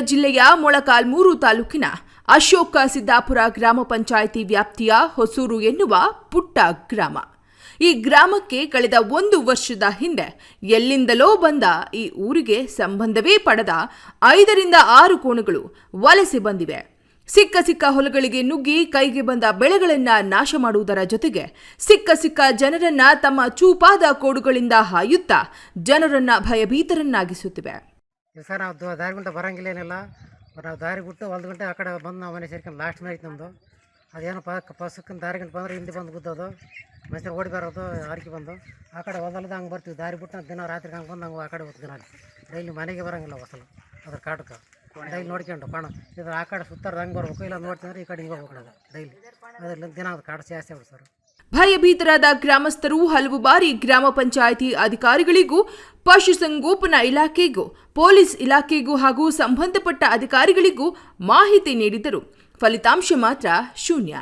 ಜಿಲ್ಲೆಯ ಮೊಳಕಾಲ್ಮೂರು ತಾಲೂಕಿನ ಅಶೋಕ ಸಿದ್ದಾಪುರ ಗ್ರಾಮ ಪಂಚಾಯಿತಿ ವ್ಯಾಪ್ತಿಯ ಹೊಸೂರು ಎನ್ನುವ ಪುಟ್ಟ ಗ್ರಾಮ. ಈ ಗ್ರಾಮಕ್ಕೆ ಕಳೆದ ಒಂದು ವರ್ಷದ ಹಿಂದೆ ಎಲ್ಲಿಂದಲೋ ಬಂದ ಈ ಊರಿಗೆ ಸಂಬಂಧವೇ ಪಡೆದ ಐದರಿಂದ ಆರು ಕೋಣಗಳು ವಲಸೆ ಬಂದಿವೆ. ಸಿಕ್ಕ ಸಿಕ್ಕ ಹೊಲಗಳಿಗೆ ನುಗ್ಗಿ ಕೈಗೆ ಬಂದ ಬೆಳೆಗಳನ್ನ ನಾಶ ಮಾಡುವುದರ ಜೊತೆಗೆ ಸಿಕ್ಕ ಸಿಕ್ಕ ಜನರನ್ನ ತಮ್ಮ ಚೂಪಾದ ಕೋಡುಗಳಿಂದ ಹಾಯುತ್ತಾ ಜನರನ್ನ ಭಯಭೀತರನ್ನಾಗಿಸುತ್ತಿವೆ. ಇಲ್ಲ ಸರ್ ನಾವು ದಾರಿ ಗುಂಟ ಬರಂಗಿಲ್ಲ ಏನಿಲ್ಲ. ನಾವು ದಾರಿ ಬಿಟ್ಟು ಒಂದು ಗಂಟೆ ಆ ಕಡೆ ಬಂದು ನಾವು ಮನೆ ಸೇರ್ಕೊಂಡು ಲಾಸ್ಟ್ ಮೇಲೆ ಐತೆ ನಮ್ಮದು ಅದೇನು ಪ ಪಸಕ್ಕನ ದಾರಿ ಗಂಟೆ ಬಂದ್ರೆ ಹಿಂದೆ ಬಂದು ಗುದ್ದೋದು. ಮೈಸೂರು ಓಡಿ ಬರೋದು ಬಂದು. ಆ ಕಡೆ ಹೊಲದ ಹಂಗೆ ಬರ್ತೀವಿ. ದಾರಿ ಬಿಟ್ಟು ನಾವು ದಿನ ರಾತ್ರಿ ಹಂಗೆ ಬಂದು ನಾವು ಆ ಕಡೆ ಹೋಗ್ತೀವಿ ನಾನು ಡೈಲಿ ಮನೆಗೆ ಬರೋಂಗಿಲ್ಲ ಹೊಸಲು. ಅದ್ರ ಕಾಟಕ್ಕೆ ಡೈಲಿ ನೋಡ್ಕೊಂಡು ಕಾಣ. ಇದ್ರ ಆ ಕಡೆ ಸುತ್ತಾರ ಹಂಗೆ ಬರ್ಬೇಕು. ಇಲ್ಲ ನೋಡ್ತಿದ್ರೆ ಈ ಕಡೆ ಹಿಂಗೆ ಹೋಗ್ಬೇಕು ಡೈಲಿ. ಅದ್ರಲ್ಲಿ ದಿನ ಅದು ಕಾಡು ಜಾಸ್ತಿ ಆಗ್ಬಿಡು ಸರ್. ಭಯಭೀತರಾದ ಗ್ರಾಮಸ್ಥರು ಹಲವು ಬಾರಿ ಗ್ರಾಮ ಪಂಚಾಯಿತಿ ಅಧಿಕಾರಿಗಳಿಗೂ ಪಶುಸಂಗೋಪನಾ ಇಲಾಖೆಗೂ, ಪೊಲೀಸ್ ಇಲಾಖೆಗೂ ಹಾಗೂ ಸಂಬಂಧಪಟ್ಟ ಅಧಿಕಾರಿಗಳಿಗೂ ಮಾಹಿತಿ ನೀಡಿದರು. ಫಲಿತಾಂಶ ಮಾತ್ರ ಶೂನ್ಯ.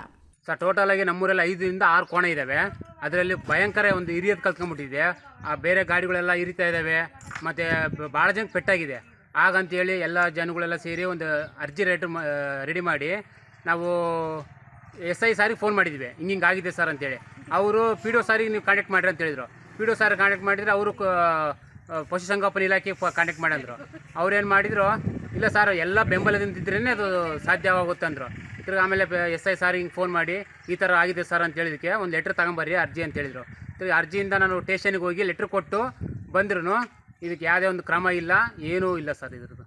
ಸರ್ ಟೋಟಲ್ ಆಗಿ ನಮ್ಮೂರಲ್ಲಿ ಐದರಿಂದ ಆರು ಕೋಣೆ ಇದ್ದಾವೆ ಅದರಲ್ಲಿ ಭಯಂಕರ ಒಂದು ಹಿರಿಯದು ಕಲ್ತ್ಕೊಂಡ್ಬಿಟ್ಟಿದೆ. ಆ ಬೇರೆ ಗಾಡಿಗಳೆಲ್ಲ ಇರಿತಾ ಇದ್ದಾವೆ ಮತ್ತು ಭಾಳ ಜನ ಪೆಟ್ಟಾಗಿದೆ. ಹಾಗಂತೇಳಿ ಎಲ್ಲ ಜನಗಳೆಲ್ಲ ಸೇರಿ ಒಂದು ಅರ್ಜಿ ರೇಟ್ ರೆಡಿ ಮಾಡಿ ನಾವು ಎಸ್ ಐ ಸಾರಿಗೆ ಫೋನ್ ಮಾಡಿದ್ವಿ. ಹಿಂಗೆ ಹಿಂಗೆ ಆಗಿದೆ ಸರ್ ಅಂತೇಳಿ. ಅವರು ಪಿ ಡಿ ಒ ಸಾರಿಗೆ ನೀವು ಕಾಂಟ್ಯಾಕ್ಟ್ ಮಾಡಿರಿ ಅಂತ ಹೇಳಿದರು. ಪಿ ಡಿ ಒ ಸಾರಿಗೆ ಕಾಂಟ್ಯಾಕ್ಟ್ ಮಾಡಿದರೆ ಅವರು ಪಶುಸಂಗೋಪನೆ ಇಲಾಖೆ ಕಾಂಟ್ಯಾಕ್ಟ್ ಮಾಡಂದ್ರು. ಅವ್ರು ಏನು ಮಾಡಿದ್ರು, ಇಲ್ಲ ಸರ್ ಎಲ್ಲ ಬೆಂಬಲದಿಂದಿದ್ರೇ ಅದು ಸಾಧ್ಯವಾಗುತ್ತೆ ಅಂದರು. ತಿರ್ಗಿ ಆಮೇಲೆ ಎಸ್ ಐ ಸಾರ್ ಹಿಂಗೆ ಫೋನ್ ಮಾಡಿ, ಈ ಥರ ಆಗಿದೆ ಸರ್ ಅಂತ ಹೇಳಿದಕ್ಕೆ ಒಂದು ಲೆಟ್ರ್ ತಗೊಂಬರ್ರಿ ಅರ್ಜಿ ಅಂತ ಹೇಳಿದರು. ತಿರ್ಗಿ ಅರ್ಜಿಯಿಂದ ನಾನು ಟೇಷನಿಗೆ ಹೋಗಿ ಲೆಟ್ರ್ ಕೊಟ್ಟು ಬಂದ್ರು ಇದಕ್ಕೆ ಯಾವುದೇ ಒಂದು ಕ್ರಮ ಇಲ್ಲ, ಏನೂ ಇಲ್ಲ ಸರ್ ಇದ್ರದ್ದು.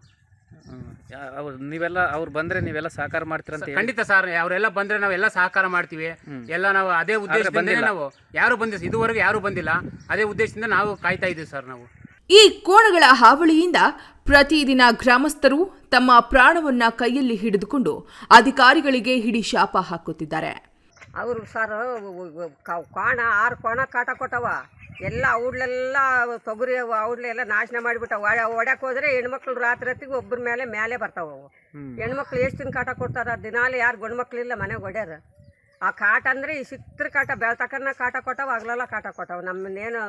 ಅವ್ರು ನೀವೆಲ್ಲ ಅವ್ರು ಬಂದ್ರೆ ನೀವೆಲ್ಲ ಸಹಕಾರ ಮಾಡ್ತೀರಂತ ಹೇಳಿ. ಖಂಡಿತ ಸರ್ ಅವರೆಲ್ಲ ಬಂದ್ರೆ ನಾವೆಲ್ಲ ಸಹಕಾರ ಮಾಡ್ತೀವಿ. ಎಲ್ಲ ನಾವು ಅದೇ ಉದ್ದೇಶದಿಂದ ನಾವು ಯಾರು ಬಂದಿಲ್ಲ ಇದುವರೆಗೂ ಯಾರು ಬಂದಿಲ್ಲ ಅದೇ ಉದ್ದೇಶದಿಂದ ನಾವು ಕಾಯ್ತಾ ಇದ್ದೀವಿ ಸರ್ ನಾವು. ಈ ಕೋಣಗಳ ಹಾವಳಿಯಿಂದ ಪ್ರತಿದಿನ ಗ್ರಾಮಸ್ಥರು ತಮ್ಮ ಪ್ರಾಣವನ್ನ ಕೈಯಲ್ಲಿ ಹಿಡಿದುಕೊಂಡು ಅಧಿಕಾರಿಗಳಿಗೆ ಹಿಡಿ ಶಾಪ ಹಾಕುತ್ತಿದ್ದಾರೆ. ಅವರು ಸರ್ ಕೋಣ ಆರು ಕೋಣ ಕಾಟ ಕೊಟ್ಟವ. ಎಲ್ಲ ಔಡ್ಲೆಲ್ಲ ತೊಗರಿ ಔಡ್ಲೆಲ್ಲ ನಾಶನ ಮಾಡಿಬಿಟ್ಟವ. ಒಡಕ್ ಹೋದ್ರೆ ಹೆಣ್ಮಕ್ಳು ರಾತ್ರಿ ಹೊತ್ತಿಗೆ ಒಬ್ಬರ ಮೇಲೆ ಮೇಲೆ ಬರ್ತಾವೆ ಅವು. ಹೆಣ್ಮಕ್ಳು ಎಷ್ಟು ದಿನ ಕಾಟ ಕೊಡ್ತಾರ? ದಿನಾಲು ಯಾರು ಗಂಡು ಇಲ್ಲ ಮನೆಗೆ ಒಡ್ಯಾರ. ಆ ಕಾಟ ಅಂದರೆ ಈ ಸಿಕ್ತ್ರ ಕಾಟ ಬೆಳ್ತಕ್ಕನ್ನ ಕಾಟ ಕೊಟ್ಟಾವ ಹಗಲೆಲ್ಲ ಕಾಟ ಕೊಟ್ಟವು. ನಮ್ಮನ್ನೇನು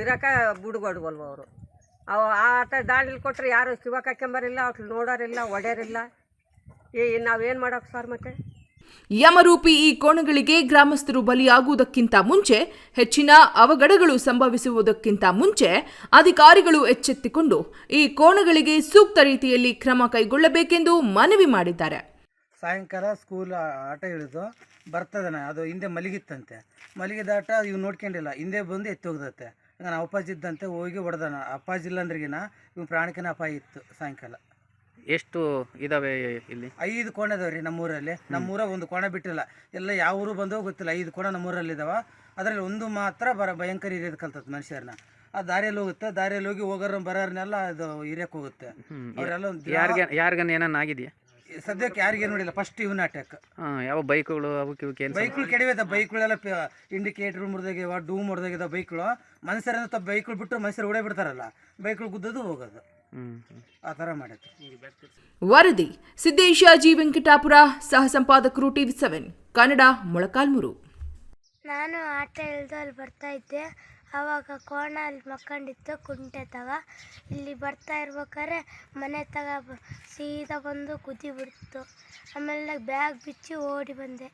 ಇರೋಕೆ ಬುಡ್ಗೊಡ್ವಲ್ವ ಅವರು. ಅವು ಆಟ ದಾಂಡ್ಲಿ ಕೊಟ್ಟರೆ ಯಾರು ಶಿವ ಕಾಕ್ಯಂಬರಿಲ್ಲ ಅವ್ರು ನೋಡೋರಿಲ್ಲ ಏ ಈ ನಾವೇನು ಮಾಡೋಕೆ ಸರ್ ಮತ್ತೆ? ಯಮರೂಪಿ ಈ ಕೋಣಗಳಿಗೆ ಗ್ರಾಮಸ್ಥರು ಬಲಿಯಾಗುವುದಕ್ಕಿಂತ ಮುಂಚೆ, ಹೆಚ್ಚಿನ ಅವಘಡಗಳು ಸಂಭವಿಸುವುದಕ್ಕಿಂತ ಮುಂಚೆ ಅಧಿಕಾರಿಗಳು ಎಚ್ಚೆತ್ತಿಕೊಂಡು ಈ ಕೋಣಗಳಿಗೆ ಸೂಕ್ತ ರೀತಿಯಲ್ಲಿ ಕ್ರಮ ಕೈಗೊಳ್ಳಬೇಕೆಂದು ಮನವಿ ಮಾಡಿದ್ದಾರೆ. ಸಾಯಂಕಾಲ ಸ್ಕೂಲ್ ಆಟ ಇಳಿದು ಬರ್ತದನ, ಅದು ಹಿಂದೆ ಮಲಗಿತ್ತಂತೆ. ಮಲಗಿದ ಆಟ ಇವ್ ನೋಡ್ಕೊಂಡಿಲ್ಲ, ಹಿಂದೆ ಬಂದು ಎತ್ತೋಗ್ದತ್ತೆ ನಾನು ಅಪ್ಪಾಜಿ ಇದ್ದಂತೆ ಹೋಗಿ ಹೊಡೆದನ. ಅಪ್ಪಾಜಿ ಇಲ್ಲ ಅಂದ್ರಿಗಿನ ಇವ್ ಪ್ರಾಣಕ್ಕೆ ಅಪಾಯ ಇತ್ತು ಸಾಯಂಕಾಲ. ಎಷ್ಟು ಇದಾವೆ ಇಲ್ಲಿ? ಐದು ಕೋಣೆ ಇದಾವೆ ರೀ ನಮ್ಮೂರಲ್ಲಿ. ನಮ್ಮೂರಾಗ ಒಂದು ಕೋಣೆ ಬಿಟ್ಟಿಲ್ಲ. ಎಲ್ಲ ಯಾವ ಊರು ಬಂದೋ ಗೊತ್ತಿಲ್ಲ. ಐದು ಕೋಣ ನಮ್ಮೂರಲ್ಲಿ ಇದಾವ. ಅದರಲ್ಲಿ ಒಂದು ಮಾತ್ರ ಬರ ಭಯಂಕರ ಕಲ್ತತ್ ಮನುಷ್ಯರನ್ನ. ಆ ದಾರಿಯಲ್ಲಿ ಹೋಗುತ್ತೆ. ದಾರಿಯಲ್ಲಿ ಹೋಗಿ ಹೋಗೋರ ಬರೋರ್ನೆಲ್ಲ ಅದು ಹಿರಿಯಕ್ಕೆ ಹೋಗುತ್ತೆ. ಅವರೆಲ್ಲ ಒಂದು ಯಾರಿಗೆ ಯಾರಿಗನ್ನ ಏನಾನ ಆಗಿದೆಯಾ? ಸದ್ಯಕ್ಕೆ ಯಾರಿಗೆ ನೋಡಿಲ್ಲ. ಫಸ್ಟ್ ಇವನ ಅಟ್ಯಾಕ್ ಯಾವ ಬೈಕ್ಗಳು ಅವಕ್ಕೆ ಇವಕ್ಕೆ ಬೈಕ್ಗಳು ಕೆಡವೆ ಬೈಕ್ಗಳೆಲ್ಲ ಇಂಡಿಕೇಟರ್ ಮುರಿದಾಗಿವ ಡೂ ಮುರಿದಾಗಿದ ಬೈಕ್ಗಳು. ಮನುಷ್ಯರನ್ನ ತಪ್ಪು ಬೈಕ್ಗಳು ಬಿಟ್ಟು ಮನುಷ್ಯರು ಓಡೇ ಬಿಡ್ತಾರಲ್ಲ. ಬೈಕ್ಗಳು ಗುದ್ದದು ಹೋಗೋದು. ಆ ಥರ ಮಾಡೈತೆ ವರದಿ ಸಿದ್ದೇಶ ಜಿ ವೆಂಕಟಾಪುರ ಸಹ ಸಂಪಾದಕರು ಟಿವಿ ಸೆವೆನ್ ಕನ್ನಡ ಮೊಳಕಾಲ್ಮುರು. ನಾನು ಆಟ ಇಲ್ದಲ್ಲಿ ಅಲ್ಲಿ ಬರ್ತಾ ಇದ್ದೆ. ಆವಾಗ ಕೋಣ ಅಲ್ಲಿ ಮಕ್ಕೊಂಡಿತ್ತು ಕುಂಟೆ ತಗ. ಇಲ್ಲಿ ಬರ್ತಾ ಇರ್ಬೇಕಾದ್ರೆ ಮನೆ ತಗ ಸೀದಾ ಬಂದು ಕುದಿ ಬಿಡ್ತು. ಆಮೇಲೆ ಬ್ಯಾಗ್ ಬಿಚ್ಚಿ ಓಡಿ ಬಂದೆ.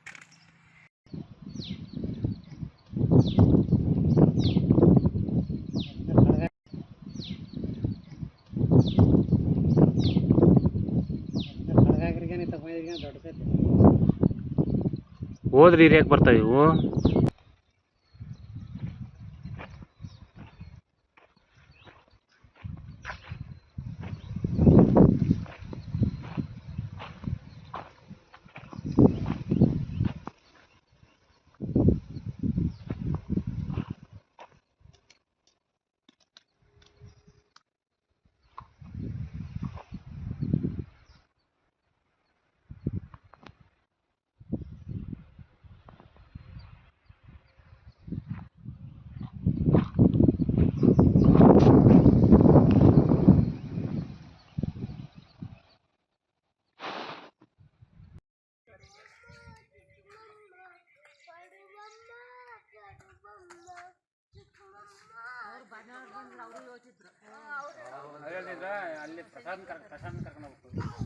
ಹೋದ್ರಿ ಹಿರಿಯಕ್ಕೆ ಬರ್ತಾವೆ ಇವು ಅಲ್ಲಿ ಪ್ರಸಾದ್ ಕರ್ಕೊಂಡು ಹೋಗ್ಬೇಕು.